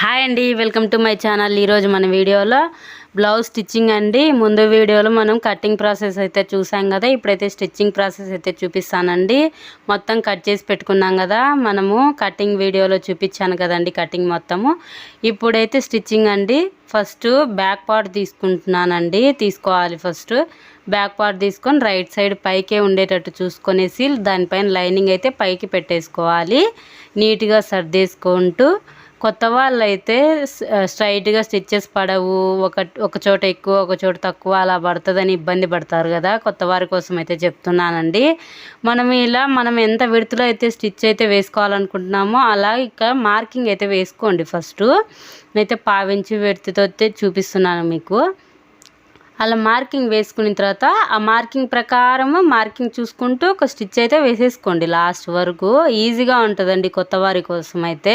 Hi అండి welcome to my channel. ఈరోజు మన వీడియోలో బ్లౌజ్ స్టిచ్చింగ్ అండి. ముందు వీడియోలో మనం కటింగ్ ప్రాసెస్ అయితే చూసాం కదా. ఇప్పుడైతే స్టిచ్చింగ్ ప్రాసెస్ అయితే చూపిస్తానండి. మొత్తం కట్ చేసి పెట్టుకున్నాం కదా. మనము కటింగ్ వీడియోలో చూపించాను కదండి కటింగ్ మొత్తము. ఇప్పుడైతే స్టిచ్చింగ్ అండి. ఫస్ట్ బ్యాక్ పార్ట్ తీసుకుంటున్నానండి. తీసుకోవాలి ఫస్ట్. బ్యాక్ పార్ట్ తీసుకొని రైట్ సైడ్ పైకే ఉండేటట్టు చూసుకొనేసి దానిపైన లైనింగ్ అయితే పైకి పెట్టేసుకోవాలి. నీట్గా సర్దేసుకుంటూ కొత్త వాళ్ళైతే స్ట్రైట్గా స్టిచ్చెస్ పడవు. ఒక ఒక చోట ఎక్కువ ఒక చోట తక్కువ అలా పడుతుందని ఇబ్బంది పడతారు కదా. కొత్త వారి కోసం అయితే చెప్తున్నానండి. మనం ఇలా మనం ఎంత విడుతులో అయితే స్టిచ్ అయితే వేసుకోవాలనుకుంటున్నామో అలా ఇక్కడ మార్కింగ్ అయితే వేసుకోండి ఫస్ట్. నేనైతే పావించి విడతతో అయితే చూపిస్తున్నాను మీకు. అలా మార్కింగ్ వేసుకున్న తర్వాత ఆ మార్కింగ్ ప్రకారము మార్కింగ్ చూసుకుంటూ ఒక స్టిచ్ అయితే వేసేసుకోండి లాస్ట్ వరకు. ఈజీగా ఉంటుందండి కొత్త వారి కోసం అయితే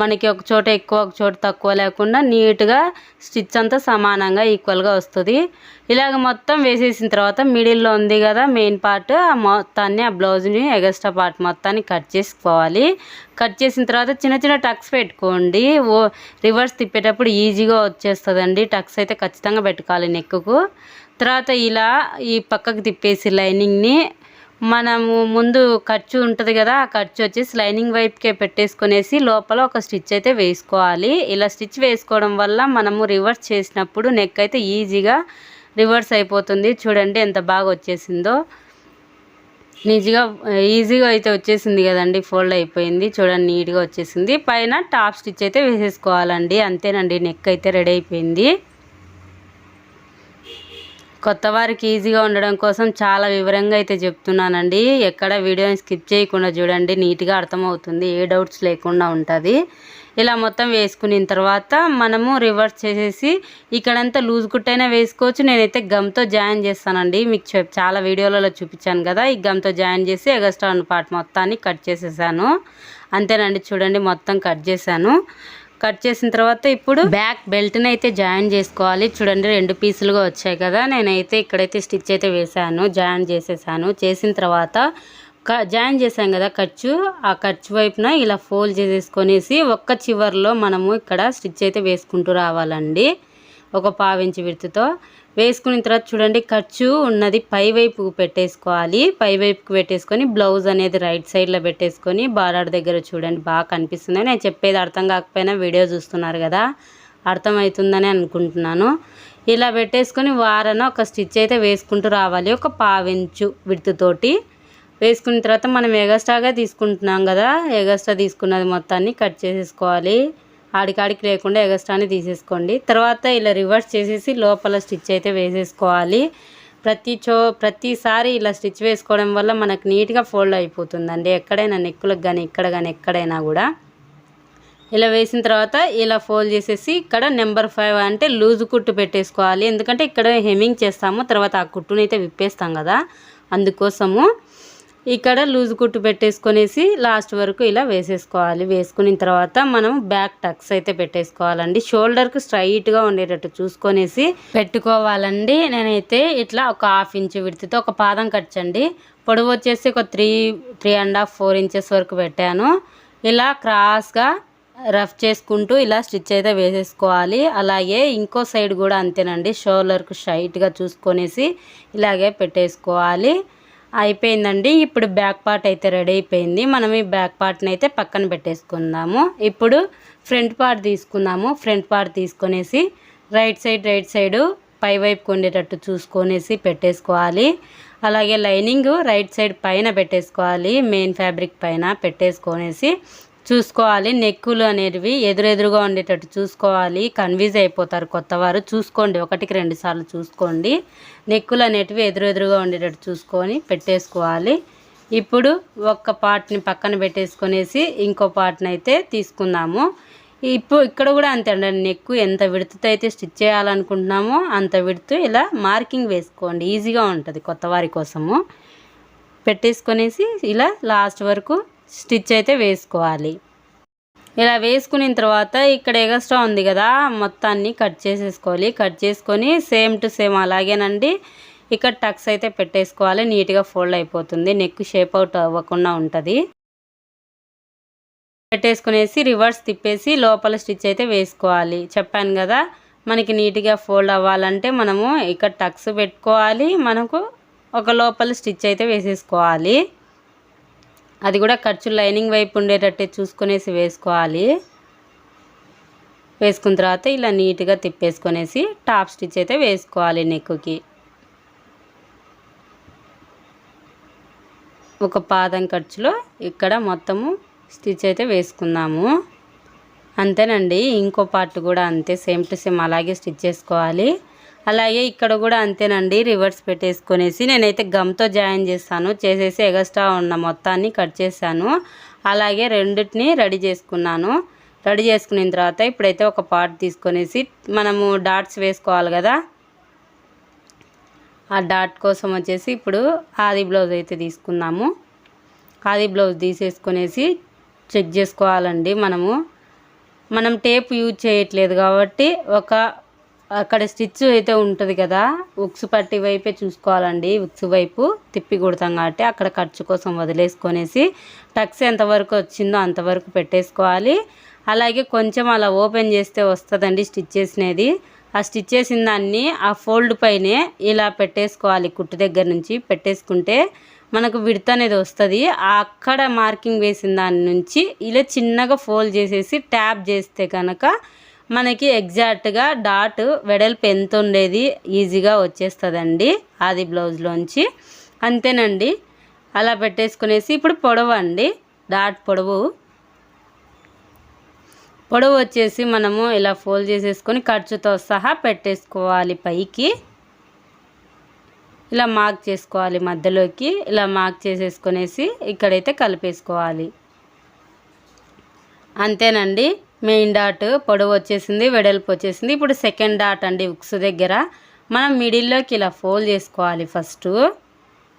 మనకి ఒక చోట ఎక్కువ ఒక చోట తక్కువ లేకుండా నీట్గా స్టిచ్ అంతా సమానంగా ఈక్వల్గా వస్తుంది. ఇలాగ మొత్తం వేసేసిన తర్వాత మిడిల్లో ఉంది కదా మెయిన్ పార్ట్ ఆ మొత్తాన్ని ఆ బ్లౌజ్ని ఎగస్ట్రా పార్ట్ మొత్తాన్ని కట్ చేసుకోవాలి. కట్ చేసిన తర్వాత చిన్న చిన్న టక్స్ పెట్టుకోండి. ఓ రివర్స్ తిప్పేటప్పుడు ఈజీగా వచ్చేస్తుందండి. టక్స్ అయితే ఖచ్చితంగా పెట్టుకోవాలి నెక్కుకు. తర్వాత ఇలా ఈ పక్కకు తిప్పేసి లైనింగ్ని మనము ముందు ఖర్చు ఉంటుంది కదా ఆ ఖర్చు వచ్చేసి లైనింగ్ వైపుకే పెట్టేసుకునేసి లోపల ఒక స్టిచ్ అయితే వేసుకోవాలి. ఇలా స్టిచ్ వేసుకోవడం వల్ల మనము రివర్స్ చేసినప్పుడు నెక్ అయితే ఈజీగా రివర్స్ అయిపోతుంది. చూడండి ఎంత బాగా వచ్చేసిందో. నీట్గా ఈజీగా అయితే వచ్చేసింది కదండి ఫోల్డ్ అయిపోయింది. చూడండి నీట్గా వచ్చేసింది. పైన టాప్ స్టిచ్ అయితే వేసేసుకోవాలండి. అంతేనండి నెక్ అయితే రెడీ అయిపోయింది. కొత్త వారికి ఈజీగా ఉండడం కోసం చాలా వివరంగా అయితే చెప్తున్నానండి. ఎక్కడ వీడియోని స్కిప్ చేయకుండా చూడండి నీట్గా అర్థమవుతుంది ఏ డౌట్స్ లేకుండా ఉంటుంది. ఇలా మొత్తం వేసుకున్న తర్వాత మనము రివర్స్ చేసేసి ఇక్కడంతా లూజ్ కుట్టైనా వేసుకోవచ్చు. నేనైతే గమ్తో జాయిన్ చేస్తానండి. మీకు చెప్ చాలా వీడియోలలో చూపించాను కదా ఈ గమ్తో జాయిన్ చేసి ఎగస్ట్రా పార్ట్ మొత్తాన్ని కట్ చేసేసాను. అంతేనండి చూడండి మొత్తం కట్ చేశాను. కట్ చేసిన తర్వాత ఇప్పుడు బ్యాక్ బెల్ట్ని అయితే జాయిన్ చేసుకోవాలి. చూడండి రెండు పీసులుగా వచ్చాయి కదా. నేనైతే ఇక్కడైతే స్టిచ్ అయితే వేసాను జాయిన్ చేసేసాను. చేసిన తర్వాత జాయిన్ చేసాం కదా ఖర్చు. ఆ ఖర్చు వైపున ఇలా ఫోల్డ్ చేసేసుకొనేసి ఒక్క చివర్లో మనము ఇక్కడ స్టిచ్ అయితే వేసుకుంటూ రావాలండి. ఒక పావించి విడుతుతో. వేసుకున్న తర్వాత చూడండి ఖర్చు ఉన్నది పై వైపు పెట్టేసుకోవాలి. పై వైపుకి పెట్టేసుకొని బ్లౌజ్ అనేది రైట్ సైడ్లో పెట్టేసుకొని బార్డర్ దగ్గర చూడండి బాగా కనిపిస్తుంది నేను చెప్పేది అర్థం కాకపోయినా వీడియో చూస్తున్నారు కదా అర్థమవుతుందని అనుకుంటున్నాను. ఇలా పెట్టేసుకొని వారన ఒక స్టిచ్ అయితే వేసుకుంటూ రావాలి ఒక పావించు విడుతుతోటి వేసుకున్న తర్వాత మనం ఎగస్ట్రాగా తీసుకుంటున్నాం కదా ఎగస్ట్రా తీసుకున్నది మొత్తాన్ని కట్ చేసేసుకోవాలి. ఆడికాడికి లేకుండా ఎగస్ట్రాని తీసేసుకోండి. తర్వాత ఇలా రివర్స్ చేసేసి లోపల స్టిచ్ అయితే వేసేసుకోవాలి. ప్రతి చో ప్రతిసారి ఇలా స్టిచ్ వేసుకోవడం వల్ల మనకు నీట్గా ఫోల్డ్ అయిపోతుందండి. ఎక్కడైనా నెక్కులకు కానీ ఇక్కడ కానీ ఎక్కడైనా కూడా. ఇలా వేసిన తర్వాత ఇలా ఫోల్డ్ చేసేసి ఇక్కడ నెంబర్ ఫైవ్ అంటే లూజ్ కుట్టు పెట్టేసుకోవాలి. ఎందుకంటే ఇక్కడ హెమ్మింగ్ చేస్తాము తర్వాత ఆ కుట్టునైతే విప్పేస్తాం కదా. అందుకోసము ఇక్కడ లూజ్ కుట్టు పెట్టేసుకొనేసి లాస్ట్ వరకు ఇలా వేసేసుకోవాలి. వేసుకున్న తర్వాత మనం బ్యాక్ టక్స్ అయితే పెట్టేసుకోవాలండి. షోల్డర్కి స్ట్రైట్గా ఉండేటట్టు చూసుకొనేసి పెట్టుకోవాలండి. నేనైతే ఇట్లా ఒక హాఫ్ ఇంచ్ విడితితో ఒక పాదం కట్టండి పొడవు వచ్చేసి ఒక three three and half four inches వరకు పెట్టాను. ఇలా క్రాస్గా రఫ్ చేసుకుంటూ ఇలా స్టిచ్ అయితే వేసేసుకోవాలి. అలాగే ఇంకో సైడ్ కూడా అంతేనండి. షోల్డర్కు స్ట్రైట్గా చూసుకొనేసి ఇలాగే పెట్టేసుకోవాలి. అయిపోయిందండి. ఇప్పుడు బ్యాక్ పార్ట్ అయితే రెడీ అయిపోయింది. మనం ఈ బ్యాక్ పార్ట్ని అయితే పక్కన పెట్టేసుకుందాము. ఇప్పుడు ఫ్రంట్ పార్ట్ తీసుకుందాము. ఫ్రంట్ పార్ట్ తీసుకొనేసి రైట్ సైడ్ రైట్ సైడు పై వైపు ఉండేటట్టు చూసుకొనేసి పెట్టేసుకోవాలి. అలాగే లైనింగ్ రైట్ సైడ్ పైన పెట్టేసుకోవాలి. మెయిన్ ఫ్యాబ్రిక్ పైన పెట్టేసుకొనేసి చూసుకోవాలి. నెక్కులు అనేవి ఎదురెదురుగా ఉండేటట్టు చూసుకోవాలి. కన్ఫ్యూజ్ అయిపోతారు కొత్తవారు. చూసుకోండి. ఒకటికి రెండు సార్లు చూసుకోండి. నెక్కులు అనేటివి ఎదురెదురుగా ఉండేటట్టు చూసుకొని పెట్టేసుకోవాలి. ఇప్పుడు ఒక్క పార్ట్ని పక్కన పెట్టేసుకొనేసి ఇంకో పార్ట్ని అయితే తీసుకుందాము. ఇప్పుడు ఇక్కడ కూడా అంతే అండి. నెక్కు ఎంత విడుతుతో అయితే స్టిచ్ చేయాలనుకుంటున్నామో అంత విడుతు ఇలా మార్కింగ్ వేసుకోండి. ఈజీగా ఉంటుంది కొత్త వారి కోసము. పెట్టేసుకొనేసి ఇలా లాస్ట్ వరకు స్టిచ్ అయితే వేసుకోవాలి. ఇలా వేసుకున్న తర్వాత ఇక్కడ ఎగస్ట్రా ఉంది కదా మొత్తాన్ని కట్ చేసేసుకోవాలి. కట్ చేసుకొని సేమ్ టు సేమ్ అలాగేనండి. ఇక్కడ టక్స్ అయితే పెట్టేసుకోవాలి. నీట్గా ఫోల్డ్ అయిపోతుంది. నెక్ షేప్ అవుట్ అవ్వకుండా ఉంటుంది. పెట్టేసుకునేసి రివర్స్ తిప్పేసి లోపల స్టిచ్ అయితే వేసుకోవాలి. చెప్పాను కదా మనకి నీట్గా ఫోల్డ్ అవ్వాలంటే మనము ఇక్కడ టక్స్ పెట్టుకోవాలి. మనకు ఒక లోపల స్టిచ్ అయితే వేసేసుకోవాలి. అది కూడా ఖర్చు లైనింగ్ వైపు ఉండేటట్టే చూసుకునేసి వేసుకోవాలి. వేసుకున్న తర్వాత ఇలా నీట్గా తిప్పేసుకునేసి టాప్ స్టిచ్ అయితే వేసుకోవాలి నెక్కుకి. ఒక పాదం ఖర్చులో ఇక్కడ మొత్తము స్టిచ్ అయితే వేసుకుందాము అంతేనండి ఇంకో పార్ట్ కూడా అంతే సేమ్ టు సేమ్ అలాగే స్టిచ్ చేసుకోవాలి. అలాగే ఇక్కడ కూడా అంతేనండి రివర్స్ పెట్టేసుకునేసి నేనైతే గమ్తో జాయిన్ చేస్తాను చేసేసి ఎగస్ట్రా ఉన్న మొత్తాన్ని కట్ చేశాను. అలాగే రెండింటిని రెడీ చేసుకున్నాను. రెడీ చేసుకున్న తర్వాత ఇప్పుడైతే ఒక పార్ట్ తీసుకొనేసి మనము డాట్స్ వేసుకోవాలి కదా. ఆ డాట్ కోసం వచ్చేసి ఇప్పుడు ఆది బ్లౌజ్ అయితే తీసుకున్నాము ఆది బ్లౌజ్ తీసేసుకునేసి చెక్ చేసుకోవాలండి మనము. మనం టేప్ యూజ్ చేయట్లేదు కాబట్టి ఒక అక్కడ స్టిచ్ అయితే ఉంటుంది కదా ఉక్స్ పట్టి వైపే చూసుకోవాలండి. ఉక్స్ వైపు తిప్పి కుడతాం కాబట్టి అక్కడ ఖర్చు కోసం వదిలేసుకొనేసి టక్స్ ఎంతవరకు వచ్చిందో అంతవరకు పెట్టేసుకోవాలి. అలాగే కొంచెం అలా ఓపెన్ చేస్తే వస్తుందండి స్టిచ్ చేసినది ఆ స్టిచ్ చేసిన దాన్ని ఆ ఫోల్డ్ పైనే ఇలా పెట్టేసుకోవాలి కుట్టు దగ్గర నుంచి పెట్టేసుకుంటే మనకు విడత అనేది వస్తుంది. అక్కడ మార్కింగ్ వేసిన దాని నుంచి ఇలా చిన్నగా ఫోల్డ్ చేసేసి ట్యాప్ చేస్తే కనుక మనకి ఎగ్జాక్ట్గా డాట్ వెడల్పు ఎంత ఉండేది ఈజీగా వచ్చేస్తుందండి అది బ్లౌజ్లోంచి. అంతేనండి. అలా పెట్టేసుకునేసి ఇప్పుడు పొడవు అండి. డాట్ పొడవు. పొడవు వచ్చేసి మనము ఇలా ఫోల్డ్ చేసేసుకొని ఖర్చుతో సహా పెట్టేసుకోవాలి పైకి. ఇలా మార్క్ చేసుకోవాలి మధ్యలోకి. ఇలా మార్క్ చేసేసుకునేసి ఇక్కడైతే కలిపేసుకోవాలి. అంతేనండి. మెయిన్ డాట్ పొడవు వచ్చేసింది వెడల్పు వచ్చేసింది. ఇప్పుడు సెకండ్ డాట్ అండి ఉక్స్ దగ్గర. మనం మిడిల్లోకి ఇలా ఫోల్డ్ చేసుకోవాలి ఫస్ట్.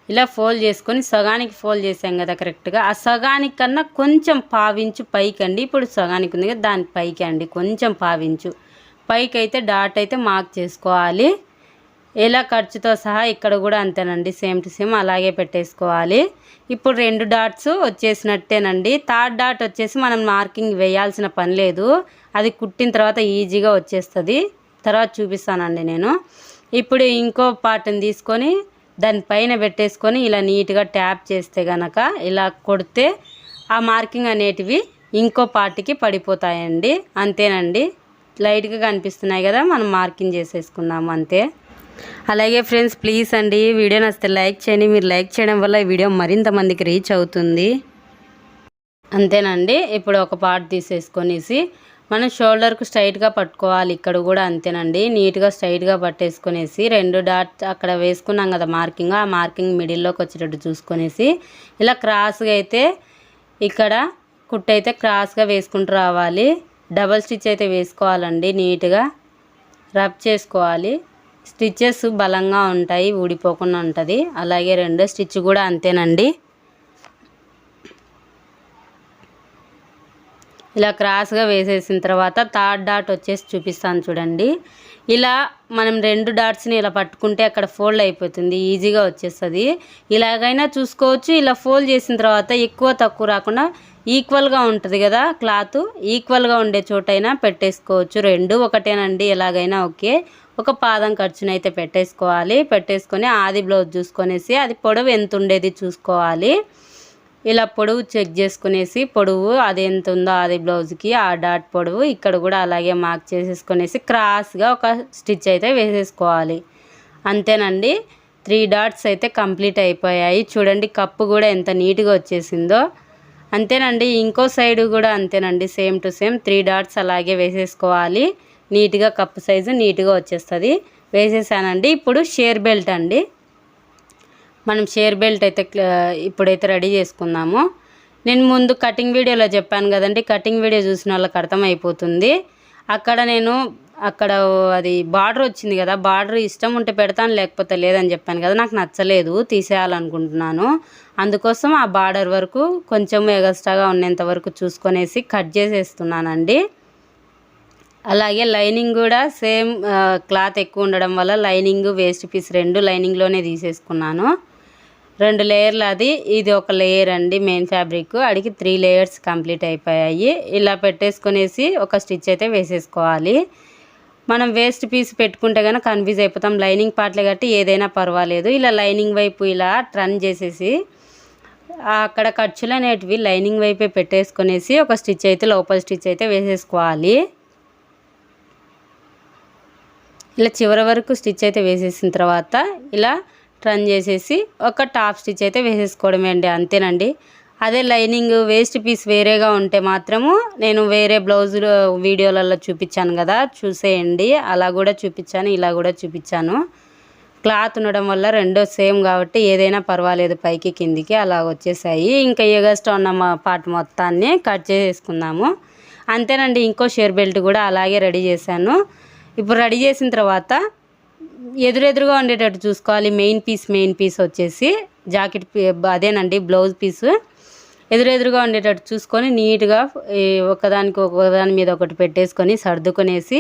ఇలా ఫోల్డ్ చేసుకొని సగానికి ఫోల్డ్ చేసాం కదా కరెక్ట్గా. ఆ సగానికి కన్నా కొంచెం పావించు పైకి అండి. ఇప్పుడు సగానికి ఉంది కదా దాని పైకి అండి కొంచెం పావించు. పైకి అయితే డాట్ అయితే మార్క్ చేసుకోవాలి. ఎలా ఖర్చుతో సహా ఇక్కడ కూడా అంతేనండి సేమ్ టు సేమ్ అలాగే పెట్టేసుకోవాలి. ఇప్పుడు రెండు డాట్స్ వచ్చేసినట్టేనండి. థర్డ్ డాట్ వచ్చేసి మనం మార్కింగ్ వేయాల్సిన పని లేదు. అది కుట్టిన తర్వాత ఈజీగా వచ్చేస్తుంది. తర్వాత చూపిస్తానండి నేను. ఇప్పుడు ఇంకో పార్ట్ని తీసుకొని దానిపైన పెట్టేసుకొని ఇలా నీట్గా ట్యాప్ చేస్తే గనక ఇలా కొడితే ఆ మార్కింగ్ అనేటివి ఇంకో పార్ట్కి పడిపోతాయండి. అంతేనండి. లైట్గా కనిపిస్తున్నాయి కదా మనం మార్కింగ్ చేసేసుకున్నాము అంతే. అలాగే ఫ్రెండ్స్ ప్లీజ్ అండి వీడియో నచ్చితే లైక్ చేయండి. మీరు లైక్ చేయడం వల్ల ఈ వీడియో మరింత మందికి రీచ్ అవుతుంది. అంతేనండి ఇప్పుడు ఒక పార్ట్ తీసేసుకొనేసి మనం షోల్డర్కు స్ట్రైట్గా పట్టుకోవాలి. ఇక్కడ కూడా అంతేనండి నీట్గా స్ట్రైట్గా పట్టేసుకునేసి రెండు డాట్ అక్కడ వేసుకున్నాం కదా మార్కింగ్ ఆ మార్కింగ్ మిడిల్లోకి వచ్చేటట్టు చూసుకొనేసి ఇలా క్రాస్గా అయితే ఇక్కడ కుట్టు అయితే క్రాస్గా వేసుకుంటూ రావాలి. డబల్ స్టిచ్ అయితే వేసుకోవాలండి నీట్గా రబ్ చేసుకోవాలి. స్టిచ్చెస్ బలంగా ఉంటాయి ఊడిపోకుండా ఉంటుంది. అలాగే రెండో స్టిచ్ కూడా అంతేనండి. ఇలా క్రాస్గా వేసేసిన తర్వాత థర్డ్ డాట్ వచ్చేసి చూపిస్తాను చూడండి. ఇలా మనం రెండు డాట్స్ని ఇలా పట్టుకుంటే అక్కడ ఫోల్డ్ అయిపోతుంది ఈజీగా వచ్చేస్తుంది. ఇలాగైనా చూసుకోవచ్చు ఇలా ఫోల్డ్ చేసిన తర్వాత ఎక్కువ తక్కువ రాకుండా ఈక్వల్గా ఉంటుంది కదా క్లాత్ ఈక్వల్గా ఉండే చోటైనా పెట్టేసుకోవచ్చు. రెండు ఒకటేనండి ఎలాగైనా ఓకే. ఒక పాదం ఖర్చునైతే పెట్టేసుకోవాలి. పెట్టేసుకొని ఆది బ్లౌజ్ చూసుకొనేసి అది పొడవు ఎంత ఉండేది చూసుకోవాలి. ఇలా పొడవు చెక్ చేసుకునేసి పొడవు అది ఎంత ఉందో అది బ్లౌజ్కి ఆ డాట్ పొడవు ఇక్కడ కూడా అలాగే మార్క్ చేసేసుకునేసి క్రాస్గా ఒక స్టిచ్ అయితే వేసేసుకోవాలి. అంతేనండి. త్రీ డాట్స్ అయితే కంప్లీట్ అయిపోయాయి. చూడండి కప్పు కూడా ఎంత నీట్గా వచ్చేసిందో. అంతేనండి. ఇంకో సైడ్ కూడా అంతేనండి. Same to same three dots అలాగే వేసేసుకోవాలి. నీట్గా కప్పు సైజు నీట్గా వచ్చేస్తుంది. వేసేసానండి. ఇప్పుడు షేర్ బెల్ట్ అండి. మనం షేర్ బెల్ట్ అయితే ఇప్పుడైతే రెడీ చేసుకున్నాము నేను ముందు కటింగ్ వీడియోలో చెప్పాను కదండి. కటింగ్ వీడియో చూసిన వాళ్ళకి అర్థమైపోతుంది. అక్కడ నేను అక్కడ అది బార్డర్ వచ్చింది కదా బార్డర్ ఇష్టం ఉంటే పెడతాను లేకపోతే లేదని చెప్పాను కదా నాకు నచ్చలేదు తీసేయాలనుకుంటున్నాను. అందుకోసం ఆ బార్డర్ వరకు కొంచెం ఎగస్ట్రాగా ఉన్నంత వరకు చూసుకొనేసి కట్ చేసేస్తున్నానండి. అలాగే లైనింగ్ కూడా సేమ్ క్లాత్ ఎక్కువ ఉండడం వల్ల లైనింగ్ వేస్ట్ పీస్ రెండు లైనింగ్లోనే తీసేసుకున్నాను. రెండు లేయర్లు అది ఇది ఒక లేయర్ అండి మెయిన్ ఫ్యాబ్రిక్. అడిగి త్రీ లేయర్స్ కంప్లీట్ అయిపోయాయి. ఇలా పెట్టేసుకునేసి ఒక స్టిచ్ అయితే వేసేసుకోవాలి. మనం వేస్ట్ పీస్ పెట్టుకుంటే కనుక కన్ఫ్యూజ్ అయిపోతాం. లైనింగ్ పార్ట్లే కట్టి ఏదైనా పర్వాలేదు. ఇలా లైనింగ్ వైపు ఇలా టర్న్ చేసేసి అక్కడ ఖర్చులు అనేటివి లైనింగ్ వైపే పెట్టేసుకునేసి ఒక స్టిచ్ అయితే లోపల స్టిచ్ అయితే వేసేసుకోవాలి. ఇలా చివరి వరకు స్టిచ్ అయితే వేసేసిన తర్వాత ఇలా టర్న్ చేసేసి ఒక టాప్ స్టిచ్ అయితే వేసేసుకోవడమే అండి అంతేనండి. అదే లైనింగ్ వేస్ట్ పీస్ వేరేగా ఉంటే మాత్రము నేను వేరే బ్లౌజ్ వీడియోలలో చూపించాను కదా చూసేయండి. అలా కూడా చూపించాను ఇలా కూడా చూపించాను. క్లాత్ ఉండడం వల్ల రెండో సేమ్ కాబట్టి ఏదైనా పర్వాలేదు పైకి కిందికి అలా వచ్చేసాయి. ఇంకా ఎగస్ట్రా ఉన్న మా పార్ట్ మొత్తాన్ని కట్ చేసుకుందాము అంతేనండి ఇంకో షేర్ బెల్ట్ కూడా అలాగే రెడీ చేశాను. ఇప్పుడు రెడీ చేసిన తర్వాత ఎదురెదురుగా ఉండేటట్టు చూసుకోవాలి. మెయిన్ పీస్ మెయిన్ పీస్ వచ్చేసి జాకెట్ అదేనండి బ్లౌజ్ పీసు. ఎదురెదురుగా ఉండేటట్టు చూసుకొని నీట్గా ఒకదానికి ఒకదాని మీద ఒకటి పెట్టేసుకొని సర్దుకొనేసి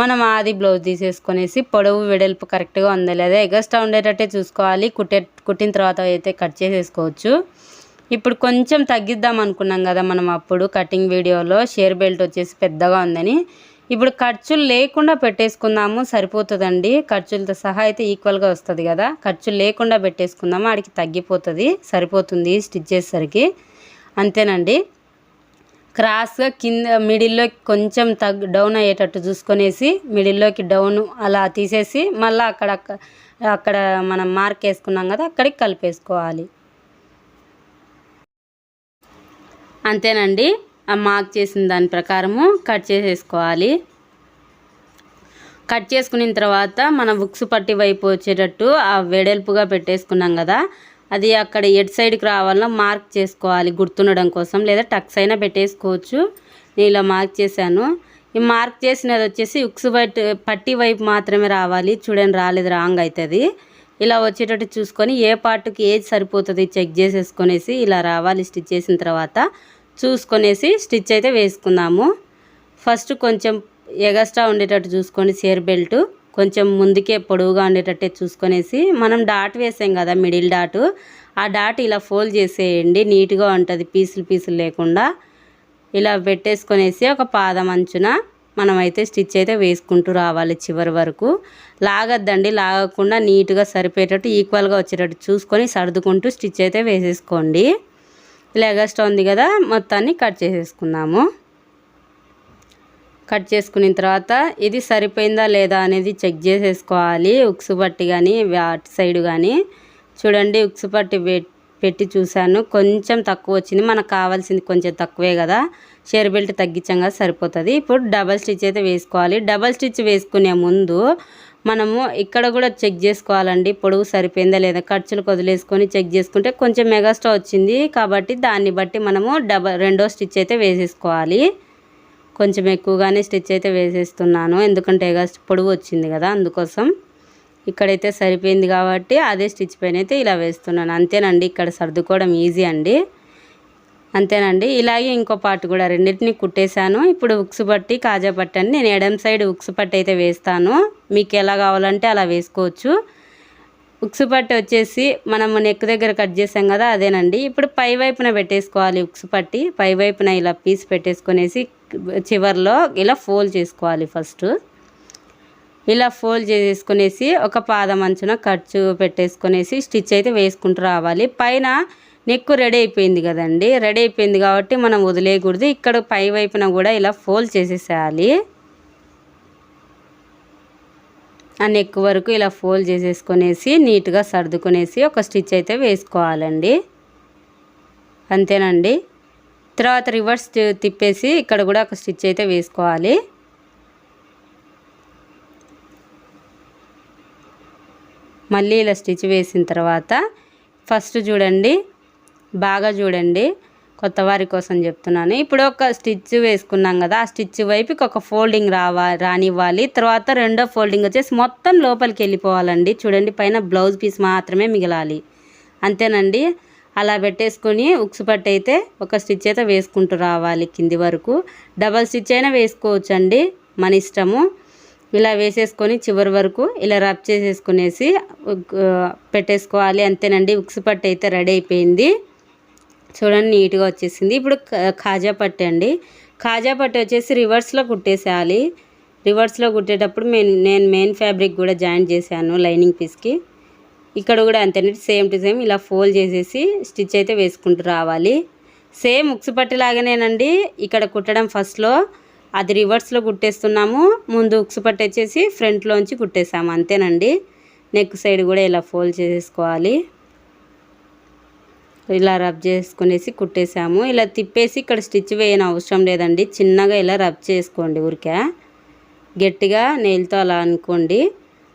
మనం ఆది బ్లౌజ్ తీసేసుకొనేసి పొడవు వెడల్పు కరెక్ట్గా ఉందా లేదా ఎగస్ట్రా ఉండేటట్టే చూసుకోవాలి. కుట్టే కుట్టిన తర్వాత అయితే కట్ చేసేసుకోవచ్చు. ఇప్పుడు కొంచెం తగ్గిద్దాం అనుకున్నాం కదా మనం అప్పుడు కటింగ్ వీడియోలో. షేర్ బెల్ట్ వచ్చేసి పెద్దగా ఉందని. ఇప్పుడు ఖర్చులు లేకుండా పెట్టేసుకుందాము సరిపోతుందండి. ఖర్చులతో సహా అయితే ఈక్వల్గా వస్తుంది కదా. ఖర్చులు లేకుండా పెట్టేసుకుందాము ఆడికి తగ్గిపోతుంది సరిపోతుంది స్టిచ్ చేసేసరికి. అంతేనండి. క్రాస్గా కింద మిడిల్లో కొంచెం తగ్ డౌన్ అయ్యేటట్టు చూసుకొనేసి మిడిల్లోకి డౌన్ అలా తీసేసి మళ్ళీ అక్కడ అక్కడ మనం మార్క్ వేసుకున్నాం కదా అక్కడికి కలిపేసుకోవాలి. అంతేనండి. మార్క్ చేసిన దాని ప్రకారము కట్ చేసేసుకోవాలి. కట్ చేసుకున్న తర్వాత మన బుక్స్ పట్టి వైపు వచ్చేటట్టు ఆ వెడల్పుగా పెట్టేసుకున్నాం కదా అది అక్కడ ఎడ్ సైడ్కి రావాలన్నా మార్క్ చేసుకోవాలి గుర్తుండడం కోసం లేదా టక్స్ అయినా పెట్టేసుకోవచ్చు. నేను ఇలా మార్క్ చేశాను. ఈ మార్క్ చేసినది వచ్చేసి ఉక్స్ బట్ పట్టి వైపు మాత్రమే రావాలి. చూడండి రాలేదు రాంగ్ అవుతుంది. ఇలా వచ్చేటట్టు చూసుకొని ఏ పార్ట్కి ఏది సరిపోతుంది చెక్ చేసేసుకొనేసి ఇలా రావాలి స్టిచ్ చేసిన తర్వాత. చూసుకొనేసి స్టిచ్ అయితే వేసుకుందాము ఫస్ట్ కొంచెం ఎగస్ట్రా ఉండేటట్టు చూసుకొని సేర్ బెల్ట్ కొంచెం ముందుకే పొడవుగా ఉండేటట్టే చూసుకొనేసి మనం డాట్ వేసాం కదా మిడిల్ డాట్ ఆ డాట్ ఇలా ఫోల్డ్ చేసేయండి నీట్గా ఉంటుంది పీసులు పీసులు లేకుండా. ఇలా పెట్టేసుకొనేసి ఒక పాదం అంచున మనమైతే స్టిచ్ అయితే వేసుకుంటూ రావాలి చివరి వరకు. లాగద్దండి లాగకుండా నీట్గా సరిపోయేటట్టు ఈక్వల్గా వచ్చేటట్టు చూసుకొని సర్దుకుంటూ స్టిచ్ అయితే వేసేసుకోండి. ఇలా ఎగస్ట్రా ఉంది కదా మొత్తాన్ని కట్ చేసేసుకుందాము. కట్ చేసుకున్న తర్వాత ఇది సరిపోయిందా లేదా అనేది చెక్ చేసేసుకోవాలి. ఉక్సు పట్టి కానీ అటు సైడ్ కానీ చూడండి ఉక్సు పట్టి పెట్టి చూశాను. కొంచెం తక్కువ వచ్చింది. మనకు కావాల్సింది కొంచెం తక్కువే కదా. షేర్ బెల్ట్ తగ్గించంగా సరిపోతుంది. ఇప్పుడు డబల్ స్టిచ్ అయితే వేసుకోవాలి. డబల్ స్టిచ్ వేసుకునే ముందు మనము ఇక్కడ కూడా చెక్ చేసుకోవాలండి. పొడవు సరిపోయిందా లేదా? ఖర్చులు వదిలేసుకొని చెక్ చేసుకుంటే కొంచెం మెగాస్టా వచ్చింది కాబట్టి దాన్ని బట్టి మనము డబల్ రెండో స్టిచ్ అయితే వేసేసుకోవాలి. కొంచెం ఎక్కువగానే స్టిచ్ అయితే వేసేస్తున్నాను. ఎందుకంటే పొడవు వచ్చింది కదా అందుకోసం. ఇక్కడైతే సరిపోయింది కాబట్టి అదే స్టిచ్ పైన అయితే ఇలా వేస్తున్నాను. అంతేనండి ఇక్కడ సర్దుకోవడం ఈజీ అండి. అంతేనండి. ఇలాగే ఇంకో పార్ట్ కూడా రెండింటిని కుట్టేశాను. ఇప్పుడు ఉక్స్ పట్టి కాజా పట్టండి నేను ఎడం సైడ్ ఉక్స్ పట్టి అయితే వేస్తాను. మీకు ఎలా కావాలంటే అలా వేసుకోవచ్చు. ఉక్స్ పట్టి వచ్చేసి మనం నెక్ దగ్గర కట్ చేసాం కదా అదేనండి. ఇప్పుడు పై వైపున పెట్టేసుకోవాలి ఉక్స్ పట్టి. పై వైపున ఇలా పీస్ పెట్టేసుకునేసి చివర్లో ఇలా ఫోల్డ్ చేసుకోవాలి ఫస్ట్. ఇలా ఫోల్డ్ చేసేసుకునేసి ఒక పాదం అంచున ఖర్చు పెట్టేసుకునేసి స్టిచ్ అయితే వేసుకుంటూ రావాలి. పైన నెక్ రెడీ అయిపోయింది కదండి. రెడీ అయిపోయింది కాబట్టి మనం వదిలేయకూడదు. ఇక్కడ పై వైపున కూడా ఇలా ఫోల్డ్ చేసేసేయాలి. ఆ నెక్ వరకు ఇలా ఫోల్డ్ చేసేసుకునేసి నీట్గా సర్దుకునేసి ఒక స్టిచ్ అయితే వేసుకోవాలండి. అంతేనండి. తర్వాత రివర్స్ తిప్పేసి ఇక్కడ కూడా ఒక స్టిచ్ అయితే వేసుకోవాలి. మళ్ళీ ఇలా స్టిచ్ వేసిన తర్వాత ఫస్ట్ చూడండి. బాగా చూడండి. కొత్త వారి కోసం చెప్తున్నాను. ఇప్పుడు ఒక స్టిచ్ వేసుకున్నాం కదా ఆ స్టిచ్ వైపుకి ఒక ఫోల్డింగ్ రావా రానివ్వాలి. తర్వాత రెండో ఫోల్డింగ్ వచ్చేసి మొత్తం లోపలికి వెళ్ళిపోవాలండి. చూడండి పైన బ్లౌజ్ పీస్ మాత్రమే మిగలాలి. అంతేనండి. అలా పెట్టేసుకొని ఉక్సు పట్టు అయితే ఒక స్టిచ్ అయితే వేసుకుంటూ రావాలి కింది వరకు. డబల్ స్టిచ్ అయినా వేసుకోవచ్చు అండి మన ఇష్టము. ఇలా వేసేసుకొని చివరి వరకు ఇలా రబ్ చేసేసుకునేసి పెట్టేసుకోవాలి. అంతేనండి. ఉక్సు పట్టు అయితే రెడీ అయిపోయింది. చూడండి నీట్గా వచ్చేసింది. ఇప్పుడు కాజా పట్టు అండి. కాజా పట్టు వచ్చేసి రివర్స్లో కుట్టేసేయాలి. రివర్స్లో కుట్టేటప్పుడు మెయిన్ నేను మెయిన్ ఫ్యాబ్రిక్ కూడా జాయిన్ చేశాను లైనింగ్ పీస్కి ఇక్కడ కూడా అంతేనండి సేమ్ టు సేమ్ ఇలా ఫోల్డ్ చేసేసి స్టిచ్ అయితే వేసుకుంటూ రావాలి. సేమ్ ముక్సు పట్టులాగానేనండి ఇక్కడ కుట్టడం ఫస్ట్లో అది రివర్స్లో కుట్టేస్తున్నాము. ముందు ఉక్సు పట్టు వచ్చేసి ఫ్రంట్లోంచి కుట్టేసాము అంతేనండి. నెక్ సైడ్ కూడా ఇలా ఫోల్డ్ చేసేసుకోవాలి. ఇలా రబ్ చేసుకునేసి కుట్టేసాము ఇలా తిప్పేసి ఇక్కడ స్టిచ్ వేయని అవసరం లేదండి. చిన్నగా ఇలా రబ్ చేసుకోండి ఊరికే. గట్టిగా నెయిల్తో అలా అనుకోండి.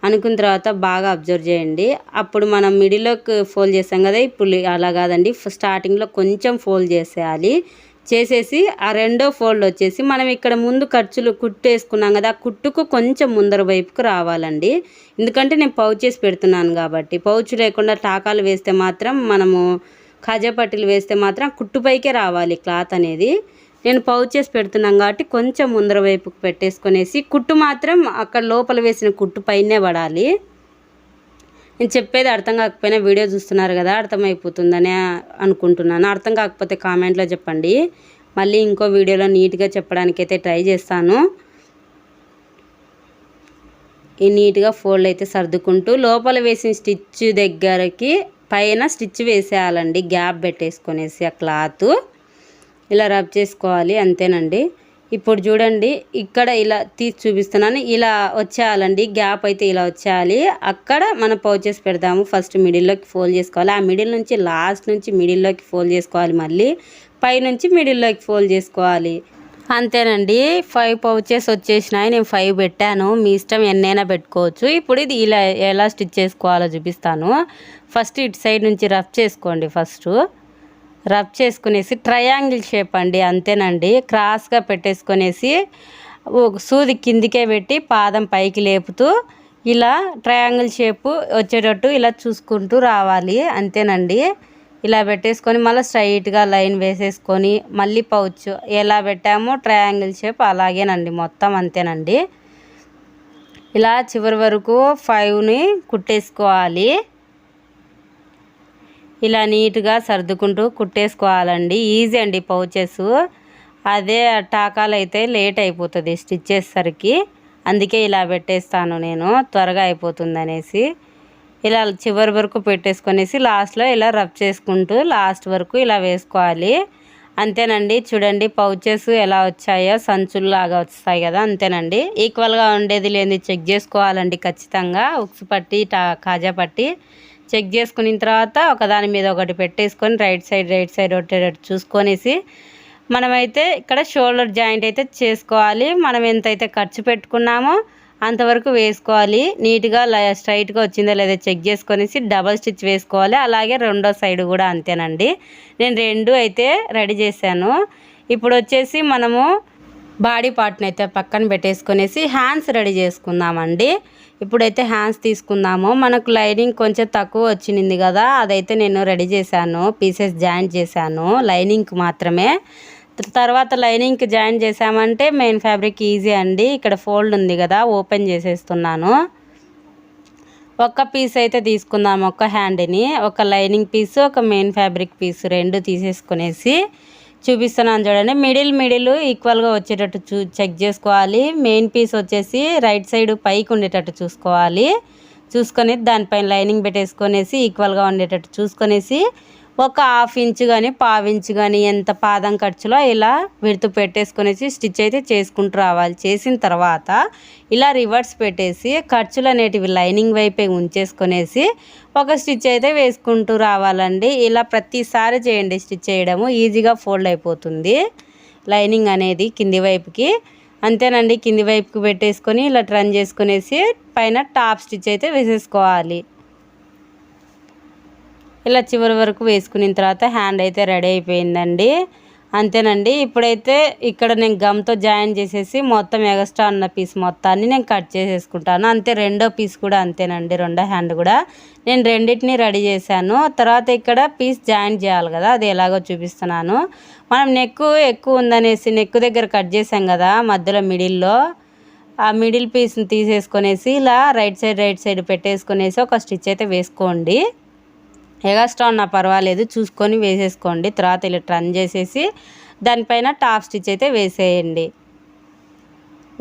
అనుకున్న తర్వాత బాగా అబ్జర్వ్ చేయండి. అప్పుడు మనం మిడిల్లోకి ఫోల్డ్ చేసాం కదా ఇప్పుడు అలా కాదండి. స్టార్టింగ్లో కొంచెం ఫోల్డ్ చేసేయాలి. చేసేసి ఆ రెండో ఫోల్డ్ వచ్చేసి మనం ఇక్కడ ముందు ఖర్చులు కుట్టేసుకున్నాం కదా ఆ కుట్టుకు కొంచెం ముందర వైపుకు రావాలండి. ఎందుకంటే నేను పౌచెస్ పెడుతున్నాను కాబట్టి పౌచ్ లేకుండా టాకాలు వేస్తే మాత్రం మనము ఖజా పట్టీలు వేస్తే మాత్రం కుట్టుపైకే రావాలి క్లాత్ అనేది. నేను పౌచెస్ పెడుతున్నాం కాబట్టి కొంచెం ముందర వైపుకు పెట్టేసుకునేసి కుట్టు మాత్రం అక్కడ లోపల వేసిన కుట్టు పైనే పడాలి. నేను చెప్పేది అర్థం కాకపోయినా వీడియో చూస్తున్నారు కదా అర్థమైపోతుందని అనుకుంటున్నాను. అర్థం కాకపోతే కామెంట్లో చెప్పండి. మళ్ళీ ఇంకో వీడియోలో నీట్గా చెప్పడానికైతే ట్రై చేస్తాను. ఈ నీట్గా ఫోల్డ్ అయితే సర్దుకుంటూ లోపల వేసిన స్టిచ్ దగ్గరకి పైన స్టిచ్ వేసేయాలండి గ్యాప్ పెట్టేసుకొనేసి ఆ క్లాత్. ఇలా రబ్ చేసుకోవాలి అంతేనండి. ఇప్పుడు చూడండి ఇక్కడ ఇలా తీసి చూపిస్తున్నాను. ఇలా వచ్చేయాలండి గ్యాప్ అయితే ఇలా వచ్చేయాలి. అక్కడ మనం పౌచెస్ పెడదాము. ఫస్ట్ మిడిల్లోకి ఫోల్డ్ చేసుకోవాలి. ఆ మిడిల్ నుంచి లాస్ట్ నుంచి మిడిల్లోకి ఫోల్డ్ చేసుకోవాలి మళ్ళీ. పైనుంచి మిడిల్లోకి ఫోల్డ్ చేసుకోవాలి. అంతేనండి. ఫైవ్ పౌచెస్ వచ్చేసినాయి. నేను ఫైవ్ పెట్టాను. మీ ఇష్టం ఎన్నైనా పెట్టుకోవచ్చు. ఇప్పుడు ఇది ఇలా ఎలా స్టిచ్ చేసుకోవాలో చూపిస్తాను. ఫస్ట్ ఇటు సైడ్ నుంచి రఫ్ చేసుకోండి ఫస్ట్ రఫ్ చేసుకునేసి ట్రయాంగిల్ షేప్ అండి. అంతేనండి. క్రాస్గా పెట్టేసుకునేసి సూది కిందికే పెట్టి పాదం పైకి లేపుతూ ఇలా ట్రయాంగిల్ షేపు వచ్చేటట్టు ఇలా చూసుకుంటూ రావాలి. అంతేనండి. ఇలా పెట్టేసుకొని మళ్ళీ స్ట్రైట్గా లైన్ వేసేసుకొని మళ్ళీ పౌచ్ ఎలా పెట్టామో ట్రయాంగిల్ షేప్ అలాగేనండి. మొత్తం అంతేనండి. ఇలా చివరి వరకు ఫైవ్ని కుట్టేసుకోవాలి. ఇలా నీట్గా సర్దుకుంటూ కుట్టేసుకోవాలండి. ఈజీ అండి పౌచెస్ అదే టాకాలు అయితే లేట్ అయిపోతుంది స్టిచ్ చేసేసరికి. అందుకే ఇలా పెట్టేస్తాను నేను త్వరగా అయిపోతుంది అనేసి ఇలా చివరి వరకు పెట్టేసుకొనేసి లాస్ట్లో ఇలా రబ్ చేసుకుంటూ లాస్ట్ వరకు ఇలా వేసుకోవాలి. అంతేనండి. చూడండి పౌచెస్ ఎలా వచ్చాయో సంచుల్లాగా వస్తాయి కదా అంతేనండి. ఈక్వల్గా ఉండేది లేని చెక్ చేసుకోవాలండి ఖచ్చితంగా. ఉక్స్ పట్టి కాజా పట్టి చెక్ చేసుకున్న తర్వాత ఒకదాని మీద ఒకటి పెట్టేసుకొని రైట్ సైడ్ రైట్ సైడ్ ఒకటి చూసుకొనేసి మనమైతే ఇక్కడ షోల్డర్ జాయింట్ అయితే చేసుకోవాలి. మనం ఎంతైతే ఖర్చు పెట్టుకున్నామో అంతవరకు వేసుకోవాలి. నీట్గా స్ట్రైట్గా వచ్చిందో లేదో చెక్ చేసుకొనేసి డబల్ స్టిచ్ వేసుకోవాలి. అలాగే రెండో సైడ్ కూడా అంతేనండి. నేను రెండు అయితే రెడీ చేశాను. ఇప్పుడు వచ్చేసి మనము బాడీ పార్ట్ని అయితే పక్కన పెట్టేసుకునేసి హ్యాండ్స్ రెడీ చేసుకుందామండి. ఇప్పుడైతే హ్యాండ్స్ తీసుకుందాము. మనకు లైనింగ్ కొంచెం తక్కువ వచ్చింది కదా అదైతే నేను రెడీ చేశాను. పీసెస్ జాయింట్ చేశాను లైనింగ్కి మాత్రమే. తర్వాత లైనింగ్కి జాయిన్ చేసామంటే మెయిన్ ఫ్యాబ్రిక్ ఈజీ అండి. ఇక్కడ ఫోల్డ్ ఉంది కదా ఓపెన్ చేసేస్తున్నాను. ఒక్క పీస్ అయితే తీసుకుందాం ఒక్క హ్యాండ్ని ఒక లైనింగ్ పీసు ఒక మెయిన్ ఫ్యాబ్రిక్ పీసు రెండు తీసేసుకునేసి చూపిస్తున్నాను చూడండి. మిడిల్ మిడిల్ ఈక్వల్గా వచ్చేటట్టు చూ చెక్ చేసుకోవాలి. మెయిన్ పీస్ వచ్చేసి రైట్ సైడ్ పైకి ఉండేటట్టు చూసుకోవాలి. చూసుకొని దానిపైన లైనింగ్ పెట్టేసుకొనేసి ఈక్వల్గా ఉండేటట్టు చూసుకొనేసి ఒక హాఫ్ ఇంచ్ కానీ పావు ఇంచ్ కానీ ఎంత పాదం ఖర్చులో ఇలా విడుతు పెట్టేసుకునేసి స్టిచ్ అయితే చేసుకుంటూ రావాలి. చేసిన తర్వాత ఇలా రివర్స్ పెట్టేసి ఖర్చులు అనేటివి లైనింగ్ వైపే ఉంచేసుకునేసి ఒక స్టిచ్ అయితే వేసుకుంటూ రావాలండి. ఇలా ప్రతిసారి చేయండి స్టిచ్ చేయడము. ఈజీగా ఫోల్డ్ అయిపోతుంది. లైనింగ్ అనేది కింది వైపుకి. అంతేనండి కింది వైపుకి పెట్టేసుకొని ఇలా ట్రన్ చేసుకునేసి పైన టాప్ స్టిచ్ అయితే వేసేసుకోవాలి. ఇలా చివరి వరకు వేసుకున్న తర్వాత హ్యాండ్ అయితే రెడీ అయిపోయిందండి. అంతేనండి ఇప్పుడైతే ఇక్కడ నేను గమ్తో జాయిన్ చేసేసి మొత్తం ఎగస్ట్రా అన్న పీస్ మొత్తాన్ని నేను కట్ చేసేసుకుంటాను. అంతే రెండో పీస్ కూడా అంతేనండి రెండో హ్యాండ్ కూడా. నేను రెండింటిని రెడీ చేశాను. తర్వాత ఇక్కడ పీస్ జాయిన్ చేయాలి కదా అది ఎలాగో చూపిస్తున్నాను. మనం నెక్ ఎక్కువ ఉందనేసి నెక్ దగ్గర కట్ చేసాం కదా మధ్యలో మిడిల్లో. ఆ మిడిల్ పీస్ని తీసేసుకొనేసి ఇలా రైట్ సైడ్ రైట్ సైడ్ పెట్టేసుకొనేసి ఒక స్టిచ్ అయితే వేసుకోండి. ఎగస్ట్రా ఉన్నా పర్వాలేదు చూసుకొని వేసేసుకోండి. తర్వాత ఇలా టర్న్ చేసేసి దానిపైన టాప్ స్టిచ్ అయితే వేసేయండి.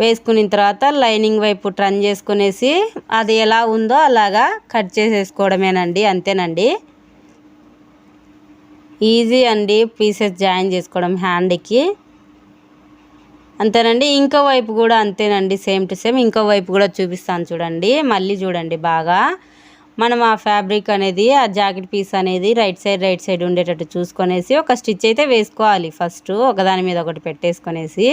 వేసుకున్న తర్వాత లైనింగ్ వైపు టర్న్ చేసుకునేసి అది ఎలా ఉందో అలాగా కట్ చేసేసుకోవడమేనండి అంతేనండి. ఈజీ అండి పీసెస్ జాయిన్ చేసుకోవడం హ్యాండ్కి. అంతేనండి ఇంకో వైపు కూడా అంతేనండి సేమ్ టు సేమ్ ఇంకో వైపు కూడా చూపిస్తాను చూడండి మళ్ళీ చూడండి బాగా. మనం ఆ ఫ్యాబ్రిక్ అనేది ఆ జాకెట్ పీస్ అనేది రైట్ సైడ్ రైట్ సైడ్ ఉండేటట్టు చూసుకొనేసి ఒక స్టిచ్ అయితే వేసుకోవాలి. ఫస్ట్ ఒకదాని మీద ఒకటి పెట్టేసుకొనేసి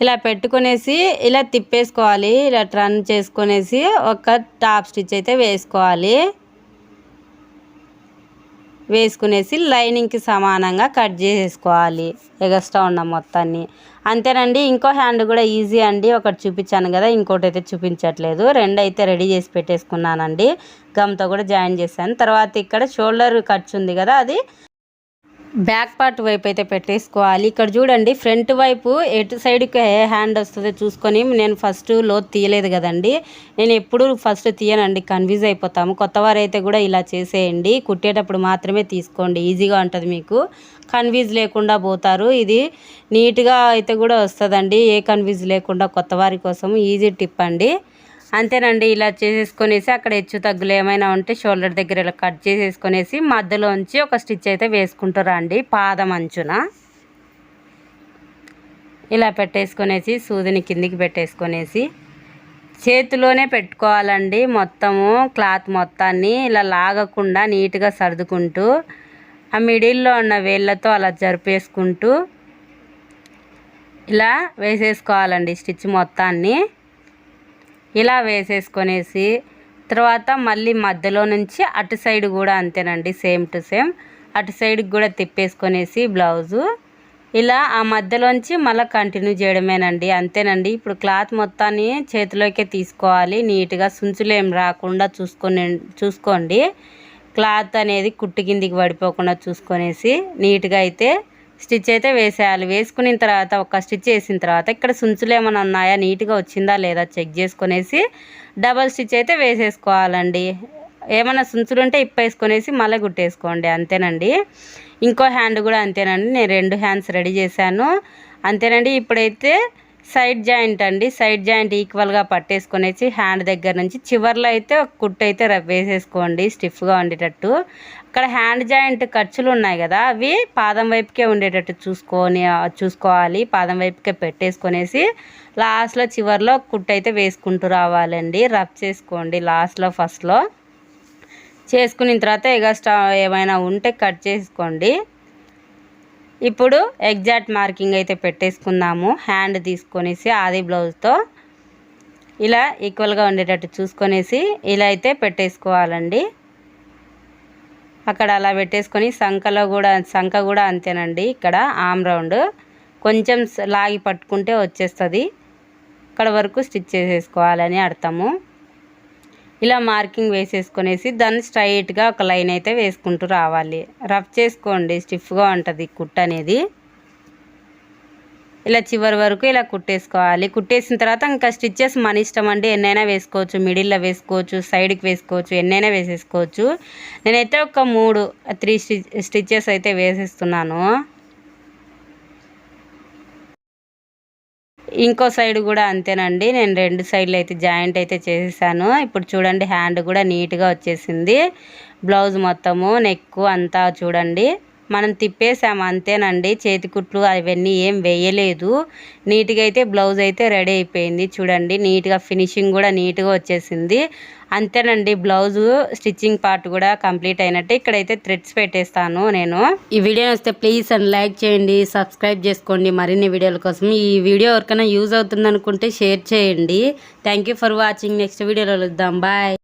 ఇలా పెట్టుకునేసి ఇలా తిప్పేసుకోవాలి. ఇలా టర్న్ చేసుకునేసి ఒక టాప్ స్టిచ్ అయితే వేసుకోవాలి. వేసుకునేసి లైనింగ్కి సమానంగా కట్ చేసేసుకోవాలి. ఎగస్ట్రా ఉన్న మొత్తాన్ని. అంతేనండి ఇంకో హ్యాండ్ కూడా ఈజీ అండి. ఒకటి చూపించాను కదా ఇంకోటి అయితే చూపించట్లేదు. రెండు అయితే రెడీ చేసి పెట్టేసుకున్నానండి. గమ్తో కూడా జాయిన్ చేశాను. తర్వాత ఇక్కడ షోల్డర్ ఖర్చు ఉంది కదా అది బ్యాక్ పార్ట్ వైపు అయితే పెట్టేసుకోవాలి. ఇక్కడ చూడండి ఫ్రంట్ వైపు ఎటు సైడ్కి ఏ హ్యాండ్ వస్తుందో చూసుకొని నేను ఫస్ట్ లోతు తీయలేదు కదండి. నేను ఎప్పుడు ఫస్ట్ తీయనండి కన్ఫ్యూజ్ అయిపోతాము. కొత్త వారైతే కూడా ఇలా చేసేయండి. కుట్టేటప్పుడు మాత్రమే తీసుకోండి ఈజీగా ఉంటుంది మీకు. కన్ఫ్యూజ్ లేకుండా పోతారు. ఇది నీట్గా అయితే కూడా వస్తుందండి. ఏ కన్ఫ్యూజ్ లేకుండా కొత్త వారి కోసం ఈజీ టిప్ అండి. అంతేనండి ఇలా చేసేసుకొనేసి అక్కడ హెచ్చు తగ్గులు ఏమైనా ఉంటే షోల్డర్ దగ్గర ఇలా కట్ చేసేసుకొనేసి మధ్యలోంచి ఒక స్టిచ్ అయితే వేసుకుంటారా అండి పాదం అంచున. ఇలా పెట్టేసుకొనేసి సూదిని కిందికి పెట్టేసుకొనేసి చేతిలోనే పెట్టుకోవాలండి మొత్తము క్లాత్ మొత్తాన్ని ఇలా లాగకుండా నీట్గా సర్దుకుంటూ ఆ మిడిల్లో ఉన్న వేళ్ళతో అలా జరిపేసుకుంటూ ఇలా వేసేసుకోవాలండి స్టిచ్ మొత్తాన్ని. ఇలా వేసేసుకొనేసి తర్వాత మళ్ళీ మధ్యలో నుంచి అటు సైడ్ కూడా అంతేనండి సేమ్ టు సేమ్. అటు సైడ్కి కూడా తిప్పేసుకొనేసి బ్లౌజు. ఇలా ఆ మధ్యలోంచి మళ్ళీ కంటిన్యూ చేయడమేనండి అంతేనండి. ఇప్పుడు క్లాత్ మొత్తాన్ని చేతిలోకే తీసుకోవాలి నీట్గా సుంచులేం ఏం రాకుండా చూసుకొని చూసుకోండి. క్లాత్ అనేది కుట్టు కిందికి పడిపోకుండా చూసుకొనేసి నీట్గా అయితే స్టిచ్ అయితే వేసేయాలి. వేసుకున్న తర్వాత ఒక స్టిచ్ వేసిన తర్వాత ఇక్కడ సుంచులు ఏమైనా ఉన్నాయా? నీట్గా వచ్చిందా లేదా చెక్ చేసుకునేసి డబల్ స్టిచ్ అయితే వేసేసుకోవాలండి. ఏమైనా సుంచులు ఉంటే ఇప్పేసుకొనేసి మళ్ళీ కుట్టేసుకోండి. అంతేనండి. ఇంకో హ్యాండ్ కూడా అంతేనండి. నేను రెండు హ్యాండ్స్ రెడీ చేశాను. అంతేనండి. ఇప్పుడైతే సైడ్ జాయింట్ అండి. సైడ్ జాయింట్ ఈక్వల్గా పట్టేసుకునేసి హ్యాండ్ దగ్గర నుంచి చివర్లో అయితే ఒక కుట్టు అయితే వేసేసుకోండి. స్టిఫ్గా ఉండేటట్టు. ఇక్కడ హ్యాండ్ జాయింట్ ఖర్చులు ఉన్నాయి కదా అవి పాదం వైపుకే ఉండేటట్టు చూసుకొని చూసుకోవాలి. పాదం వైపుకే పెట్టేసుకొనేసి లాస్ట్లో చివర్లో కుట్టు అయితే వేసుకుంటూ రావాలండి. రబ్ చేసుకోండి లాస్ట్లో ఫస్ట్లో చేసుకున్న తర్వాత ఎగస్ట్రా ఏమైనా ఉంటే కట్ చేసుకోండి. ఇప్పుడు ఎగ్జాక్ట్ మార్కింగ్ అయితే పెట్టేసుకుందాము. హ్యాండ్ తీసుకొనేసి ఆది బ్లౌజ్తో ఇలా ఈక్వల్గా ఉండేటట్టు చూసుకొనేసి ఇలా అయితే పెట్టేసుకోవాలండి. అక్కడ అలా పెట్టేసుకొని సంఖలో కూడా సంఖ కూడా అంతేనండి. ఇక్కడ ఆమ్ రౌండ్. కొంచెం లాగి పట్టుకుంటే వచ్చేస్తుంది. అక్కడ వరకు స్టిచ్ చేసేసుకోవాలని అర్థము. ఇలా మార్కింగ్ వేసేసుకునేసి దాన్ని స్ట్రైట్గా ఒక లైన్ అయితే వేసుకుంటూ రావాలి. రఫ్ చేసుకోండి. స్టిఫ్గా ఉంటుంది కుట్ అనేది. ఇలా చివరి వరకు ఇలా కుట్టేసుకోవాలి. కుట్టేసిన తర్వాత ఇంకా స్టిచ్చెస్ మన ఇష్టం అండి. ఎన్నైనా వేసుకోవచ్చు. మిడిల్లో వేసుకోవచ్చు. సైడ్కి వేసుకోవచ్చు. ఎన్నైనా వేసేసుకోవచ్చు. నేనైతే ఒక మూడు త్రీ స్టిచ్చెస్ అయితే వేసేస్తున్నాను. ఇంకో సైడ్ కూడా అంతేనండి. నేను రెండు సైడ్లు అయితే జాయింట్ అయితే చేసేసాను. ఇప్పుడు చూడండి హ్యాండ్ కూడా నీట్గా వచ్చేసింది. బ్లౌజ్ మొత్తము నెక్ అంతా చూడండి. మనం తిప్పేసాము అంతేనండి. చేతి కుట్లు అవన్నీ ఏం వేయలేదు. నీట్గా అయితే బ్లౌజ్ అయితే రెడీ అయిపోయింది. చూడండి నీట్గా ఫినిషింగ్ కూడా నీట్గా వచ్చేసింది. అంతేనండి బ్లౌజు స్టిచ్చింగ్ పార్ట్ కూడా కంప్లీట్ అయినట్టే. ఇక్కడైతే థ్రెడ్స్ పెట్టేస్తాను నేను. ఈ వీడియో వస్తే ప్లీజ్ అండ్ లైక్ చేయండి సబ్స్క్రైబ్ చేసుకోండి. మరిన్ని వీడియోల కోసం ఈ వీడియో ఎవరికైనా యూజ్ అవుతుంది అనుకుంటే షేర్ చేయండి. Thank for watching. నెక్స్ట్ వీడియోలో వెళ్దాం బాయ్.